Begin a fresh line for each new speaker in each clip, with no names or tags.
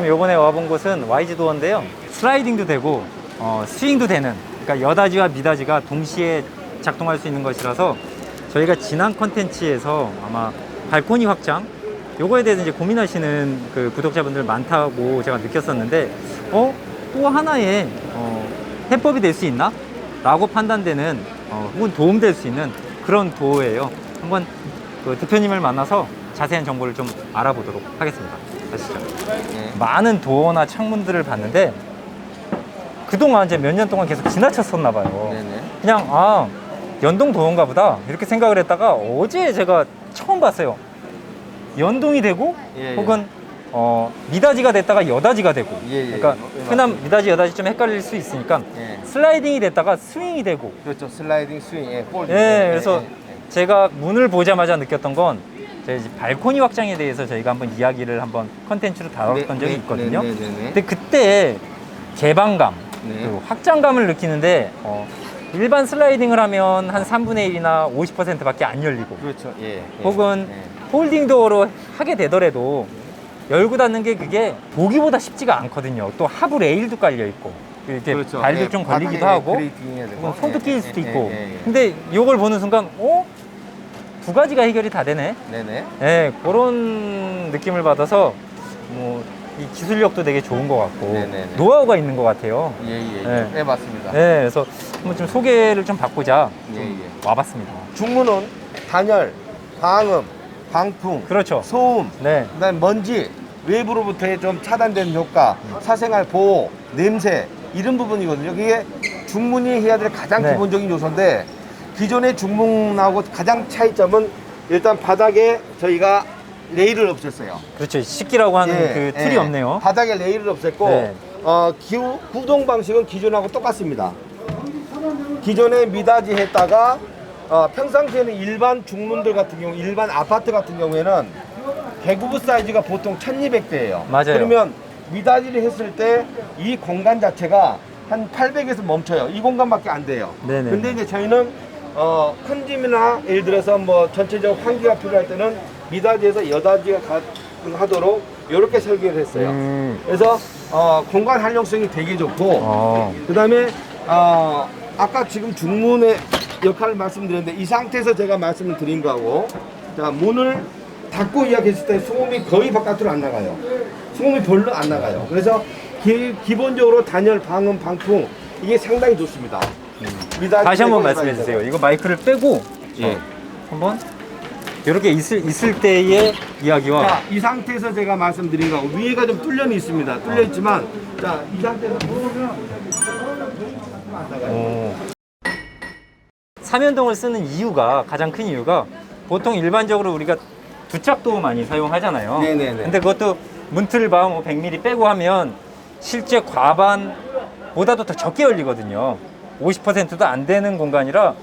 그럼 요번에 와본 곳은 YG 도어인데요. 슬라이딩도 되고 어, 스윙도 되는 그러니까 여다지와 미다지가 동시에 작동할 수 있는 것이라서 저희가 지난 컨텐츠에서 아마 발코니 확장 요거에 대해서 이제 고민하시는 그 구독자분들 많다고 제가 느꼈었는데 어? 또 하나의 어, 해법이 될 수 있나? 라고 판단되는 어, 혹은 도움될 수 있는 그런 도어예요. 한번 그 대표님을 만나서 자세한 정보를 좀 알아보도록 하겠습니다. 가시죠.
네.
많은 도어나 창문들을 봤는데 그동안 이제 몇 년 동안 계속 지나쳤었나 봐요.
네네.
그냥 아 연동 도어인가 보다 이렇게 생각을 했다가 어제 제가 처음 봤어요. 연동이 되고
예, 예.
혹은 어, 미다지가 됐다가 여다지가 되고
예, 예.
그러니까
예,
흔한
맞습니다.
미다지 여다지 좀 헷갈릴 수 있으니까
예.
슬라이딩이 됐다가 스윙이 되고
그렇죠. 슬라이딩 스윙, 예, 폴딩.
예, 그래서 제가 문을 보자마자 느꼈던 건 저희 발코니 확장에 대해서 저희가 한번 이야기를 한번 컨텐츠로 다뤘던 적이 있거든요.
네, 네, 네, 네.
근데 그때 개방감,
네.
그리고 확장감을 느끼는데 어, 일반 슬라이딩을 하면 한 3분의 1이나 50%밖에 안 열리고
그렇죠. 예. 예.
혹은
예.
폴딩 도어로 하게 되더라도 열고 닫는 게 그게 보기보다 쉽지가 않거든요. 또 하부 레일도 깔려 있고 이렇게
그렇죠.
발도
예,
좀 걸리기도 하고. 혹은 손도
예,
끼일
예,
수도
예,
있고.
예, 예, 예.
근데 이걸 보는 순간, 어? 두 가지가 해결이 다 되네?
네네.
예, 그런 느낌을 받아서, 뭐, 이 기술력도 되게 좋은 것 같고,
네네네.
노하우가 있는 것 같아요.
예, 예.
네.
네, 맞습니다.
예, 그래서 한번 좀 소개를 좀 받고자
예, 예.
와봤습니다.
중문은 단열, 방음, 방풍,
그렇죠.
소음,
네.
그다음 먼지, 외부로부터의 좀 차단되는 효과, 사생활 보호, 냄새 이런 부분이거든요. 그게 중문이 해야 될 가장
네.
기본적인 요소인데 기존의 중문하고 가장 차이점은 일단 바닥에 저희가 레일을 없앴어요.
그렇죠. 식기라고 하는
예,
그
예.
틀이 없네요.
바닥에 레일을 없앴고
네.
어, 기우, 구동 방식은 기존하고 똑같습니다. 기존에 미다지 했다가 어, 평상시에는 일반 중문들 같은 경우 일반 아파트 같은 경우에는 개구부 사이즈가 보통 1200대예요.
맞아요.
그러면 미다지를 했을 때 이 공간 자체가 한 800에서 멈춰요. 이 공간밖에 안 돼요.
네네.
근데 이제 저희는 어, 큰 짐이나 예를 들어서 뭐 전체적 환기가 필요할 때는 미다지에서 여다지가 가능하도록 이렇게 설계를 했어요.
음,
그래서 어, 공간 활용성이 되게 좋고
어,
그다음에 어, 아까 지금 중문의 역할을 말씀드렸는데 이 상태에서 제가 말씀을 드린 거하고 자 문을 닫고 이야기했을 때 소음이 거의 바깥으로 안 나가요. 소음이 별로 안 나가요. 그래서 기, 기본적으로 단열, 방음, 방풍 이게 상당히 좋습니다. 미닫이
다시 한번 말씀해 주세요. 이거 마이크를 빼고,
예.
어, 한번, 이렇게 있을, 있을 때의 이야기와,
자, 이 상태에서 제가 말씀드린 거 위에가 좀 뚫려 있습니다. 뚫려 있지만 자, 이 상태에서.
삼연동을 쓰는 이유가 가장 큰 이유가 보통 일반적으로 우리가 두짝도 많이 사용하잖아요.
네네네.
근데 그것도 문틀바 뭐 100mm 빼고 하면 실제 과반보다도 더 적게 열리거든요. 50%도 안 되는 공간이라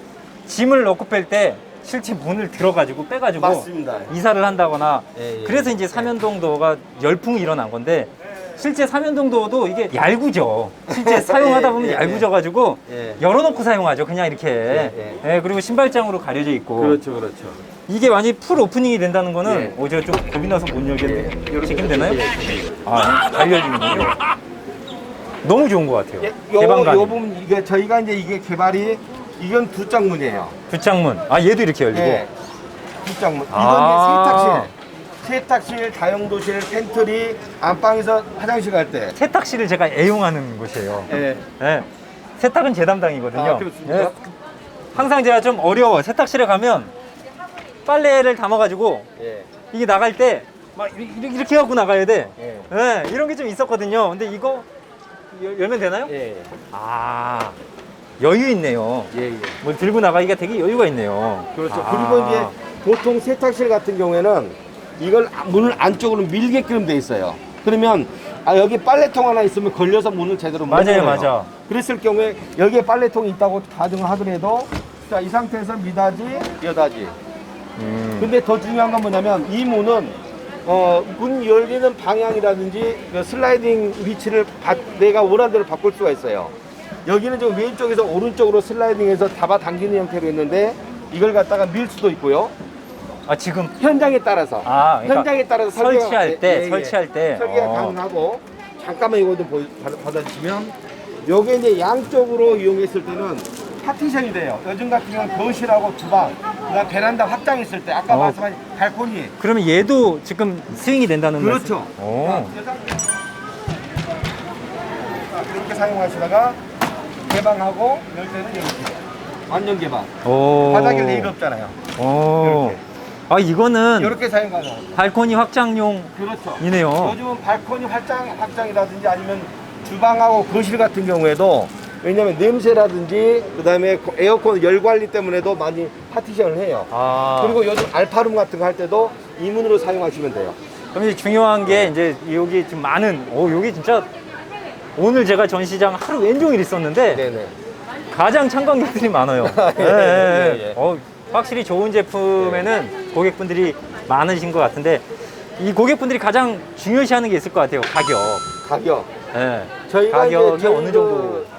짐을 넣고 뺄 때 실제 문을 들어가지고 빼가지고
맞습니다.
이사를 한다거나
예, 예.
그래서 이제 삼연동 도어가 열풍이 일어난 건데 실제 삼연동 도어도 이게 얇구죠. 실제 사용하다 보면
예, 예,
얇구져가지고
예.
열어놓고 사용하죠. 그냥 이렇게.
예,
예, 그리고 신발장으로 가려져 있고.
그렇죠, 그렇죠.
이게 완전히 풀 오프닝이 된다는 거는
예.
어, 제가 좀 겁이 나서 못 열겠네.
예, 이렇게
지금 되나요?
예,
아, 잘 열리는군요. 너무 좋은 것 같아요.
예, 요,
개방감.
요 부분 이게 저희가 이제 이게 개발이 이건 두 짝문이에요.
부창문. 아, 얘도 이렇게 열리고.
예. 두 짝문. 이건
아.
이제 세탁실, 세탁실, 다용도실, 팬트리, 안방에서 화장실 갈 때.
세탁실을 제가 애용하는 곳이에요.
예.
예. 세탁은 제 담당이거든요.
아, 그렇습니까?
예. 항상 제가 좀 어려워. 세탁실에 가면 빨래를 담아가지고
예.
이게 나갈 때 막 이렇게, 이렇게 하고 나가야 돼.
예.
예, 이런 게 좀 있었거든요. 근데 이거 열- 열면 되나요?
예.
아, 여유 있네요.
예. 예.
뭘 들고 나가기가 되게 여유가 있네요.
그렇죠.
아.
그리고 이제 보통 세탁실 같은 경우에는 이걸 문을 안쪽으로 밀게끔 돼 있어요. 그러면 아 여기 빨래통 하나 있으면 걸려서 문을 제대로 못
맞아요,
열어요.
맞아.
그랬을 경우에 여기에 빨래통이 있다고 가정을 하더라도 자 이 상태에서 미닫이 여닫이
음.
근데 더 중요한 건 뭐냐면 이 문은 어, 문 열리는 방향이라든지 그 슬라이딩 위치를 바- 내가 원하는 대로 바꿀 수가 있어요. 여기는 지금 왼쪽에서 오른쪽으로 슬라이딩해서 잡아 당기는 형태로 했는데 이걸 갖다가 밀 수도 있고요.
아 지금
현장에 따라서
아 그러니까
현장에 따라서 설계가-
설치할
예,
때
예, 예.
설치할 때
설계가
어.
가능하고 잠깐만 이거 좀 보여- 받아- 받아주시면 요게 이제 양쪽으로 이용했을 때는 파티션이 돼요. 요즘 같은 경우는 거실하고 주방, 그다음 베란다 확장했을 때 아까
어.
말씀하신 발코니
그러면 얘도 지금 스윙이 된다는
그렇죠.
말씀? 오.
자, 이렇게 사용하시다가 개방하고 열 때는 이렇게 완전 개방.
오.
바닥에 레일 없잖아요.
오.
이렇게.
아 이거는
이렇게 사용 가능.
발코니 확장용이네요.
그렇죠. 요즘은 발코니 확장 확장이라든지 아니면 주방하고 거실 같은 경우에도 왜냐면 냄새라든지 그다음에 에어컨 열 관리 때문에도 많이 파티션을 해요.
아.
그리고 요즘 알파룸 같은 거 할 때도 이문으로 사용하시면 돼요.
그럼 이제 중요한 게 이제 여기 지금 많은 오 여기 진짜 오늘 제가 전시장 하루 왼종일 있었는데
네네.
가장 참관객들이 많아요.
예,
예, 예,
예,
예.
예.
어, 확실히 좋은 제품에는 고객분들이 많으신 것 같은데 이 고객분들이 가장 중요시하는 게 있을 것 같아요. 가격.
가격.
예.
저희가
가격이
이제 저희
어느
그,
정도?
어,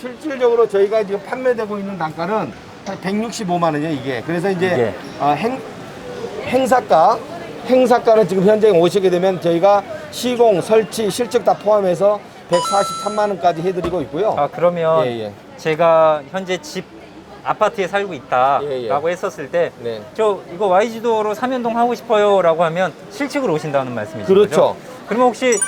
실질적으로 저희가 지금 판매되고 있는 단가는 한 165만 원이에요 이게. 그래서 이제. 어, 행 행사가 행사가는 지금 현재 오시게 되면 저희가 시공, 설치, 실적 다 포함해서 143만 원까지 해드리고 있고요.
아 그러면
예, 예.
제가 현재 집 아파트에 살고 있다라고
예, 예.
했었을 때
네.
저 이거 Y지도로 삼연동 하고 싶어요라고 하면 실측으로 오신다는 말씀이시죠?
그렇죠.
그러면 혹시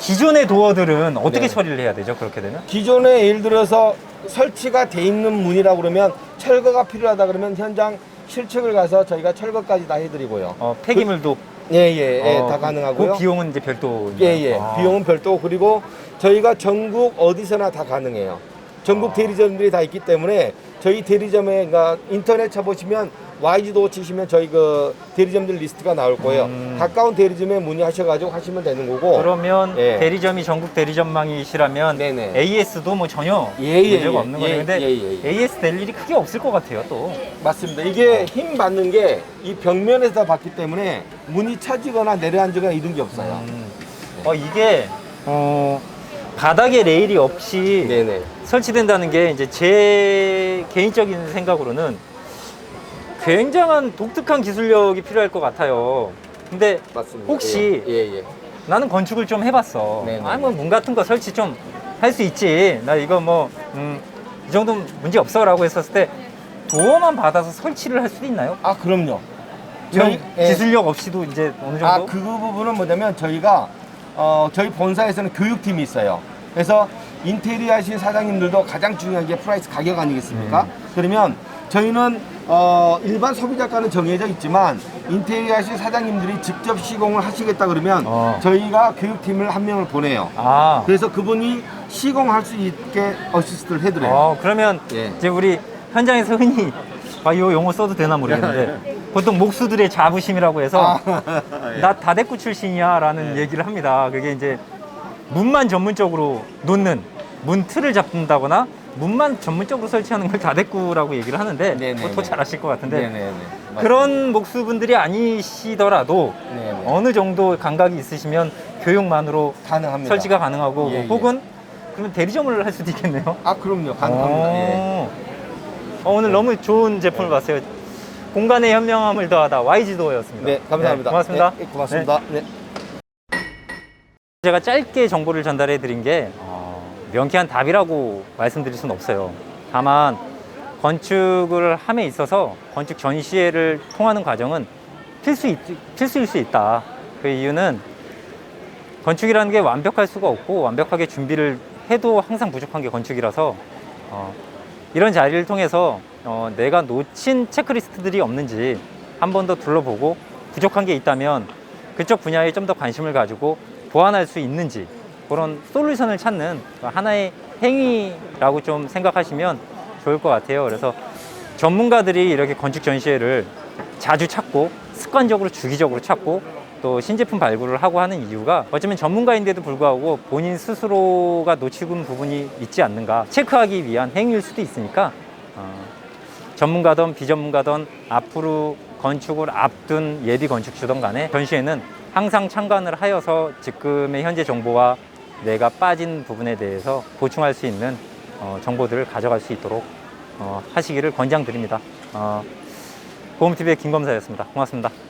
기존의 도어들은 어떻게
네.
처리를 해야 되죠? 그렇게 되면?
기존에 예를 들어서 설치가 돼 있는 문이라고 그러면 철거가 필요하다 그러면 현장 실측을 가서 저희가 철거까지 다 해드리고요.
어, 폐기물도
예예 예,
어,
다
그-
가능하고요.
그 비용은 이제 별도.
예예
아.
비용은 별도 그리고 저희가 전국 어디서나 다 가능해요. 전국
아.
대리점들이 다 있기 때문에 저희 대리점에 그러니까 인터넷 쳐보시면 YG도 치시면 저희 그 대리점들 리스트가 나올 거예요.
음.
가까운 대리점에 문의하셔가지고 하시면 되는 거고.
그러면
예.
대리점이 전국 대리점망이시라면
네네.
AS도 뭐 전혀
예, 예,
문제가
예.
없는
예,
거예요. 근데
예, 예, 예.
AS 될 일이 크게 없을 것 같아요. 또.
맞습니다. 이게 힘 받는 게 이 벽면에서 받기 때문에 문이 처지거나 내려앉거나 이런 게 없어요.
음. 어 이게 어 바닥에 레일이 없이
네네.
설치된다는 게 이제 제 개인적인 생각으로는 굉장한 독특한 기술력이 필요할 것 같아요. 근데
맞습니다.
혹시
예, 예. 예.
나는 건축을 좀 해봤어.
네네.
아, 뭐문 같은 거 설치 좀 할 수 있지. 나 이거 뭐, 음, 이 정도는 문제 없어. 라고 했었을 때 도어만 받아서 설치를 할 수도 있나요?
아 그럼요. 저희- 예.
기술력 없이도 이제 어느 정도?
아, 그 부분은 뭐냐면 저희가 어, 저희 본사에서는 교육팀이 있어요. 그래서 인테리어 하신 사장님들도 가장 중요한 게 프라이스 가격 아니겠습니까?
음.
그러면 저희는 어, 일반 소비자가는 정해져 있지만 인테리어 하신 사장님들이 직접 시공을 하시겠다 그러면
어.
저희가 교육팀을 한 명을 보내요.
아,
그래서 그분이 시공할 수 있게 어시스트를 해드려요.
어, 그러면
예.
이제 우리 현장에서 흔히 아, 이 용어 써도 되나 모르겠는데 보통 목수들의 자부심이라고 해서
아, 예.
나 다대꾸 출신이야 라는 얘기를 합니다. 그게 이제 문만 전문적으로 놓는 문 틀을 잡는다거나 문만 전문적으로 설치하는 걸 다대꾸라고 얘기를 하는데
네네네.
그거 더 잘하실 것 같은데
네네네.
그런 목수분들이 아니시더라도
네네.
어느 정도 감각이 있으시면 교육만으로
가능합니다.
설치가 가능하고
예, 예.
혹은 그러면 대리점을 할 수도 있겠네요.
아 그럼요 가능합니다. 예.
어, 어, 오늘 너무 좋은 제품을 봤어요. 공간의 현명함을 더하다 YG도어였습니다.
네 감사합니다.
고맙습니다.
네, 고맙습니다. 네.
제가 짧게 정보를 전달해 드린 게 어, 명쾌한 답이라고 말씀드릴 수는 없어요. 다만 건축을 함에 있어서 건축 전시회를 통하는 과정은 필수 있, 필수일 수 있다. 그 이유는 건축이라는 게 완벽할 수가 없고 완벽하게 준비를 해도 항상 부족한 게 건축이라서 어, 이런 자리를 통해서 어, 내가 놓친 체크리스트들이 없는지 한 번 더 둘러보고 부족한 게 있다면 그쪽 분야에 좀 더 관심을 가지고 보완할 수 있는지 그런 솔루션을 찾는 하나의 행위라고 좀 생각하시면 좋을 것 같아요. 그래서 전문가들이 이렇게 건축 전시회를 자주 찾고 습관적으로 주기적으로 찾고 또 신제품 발굴을 하고 하는 이유가 어쩌면 전문가인데도 불구하고 본인 스스로가 놓치는 부분이 있지 않는가 체크하기 위한 행위일 수도 있으니까 어, 전문가든 비전문가든 앞으로 건축을 앞둔 예비 건축주든 간에 전시회는 항상 참관을 하여서 지금의 현재 정보와 내가 빠진 부분에 대해서 보충할 수 있는 어, 정보들을 가져갈 수 있도록 어, 하시기를 권장드립니다. 어, 보험TV의 김 검사였습니다. 고맙습니다.